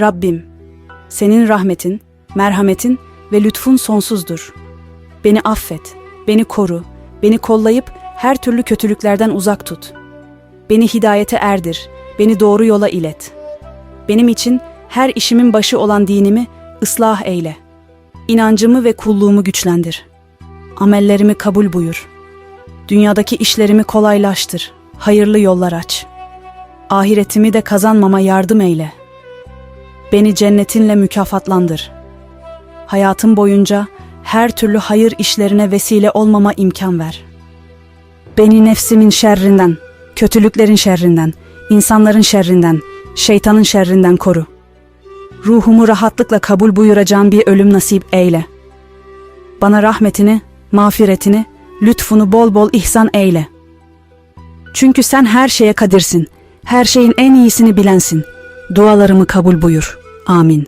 Rabbim, senin rahmetin, merhametin ve lütfun sonsuzdur. Beni affet, beni koru, beni kollayıp her türlü kötülüklerden uzak tut. Beni hidayete erdir, beni doğru yola ilet. Benim için her işimin başı olan dinimi ıslah eyle. İnancımı ve kulluğumu güçlendir. Amellerimi kabul buyur. Dünyadaki işlerimi kolaylaştır. Hayırlı yollar aç. Ahiretimi de kazanmama yardım eyle. Beni cennetinle mükafatlandır. Hayatım boyunca her türlü hayır işlerine vesile olmama imkan ver. Beni nefsimin şerrinden, kötülüklerin şerrinden, insanların şerrinden, şeytanın şerrinden koru. Ruhumu rahatlıkla kabul buyuracağım bir ölüm nasip eyle. Bana rahmetini, mağfiretini, lütfunu bol bol ihsan eyle. Çünkü sen her şeye kadirsin, her şeyin en iyisini bilensin. Dualarımı kabul buyur. Amin.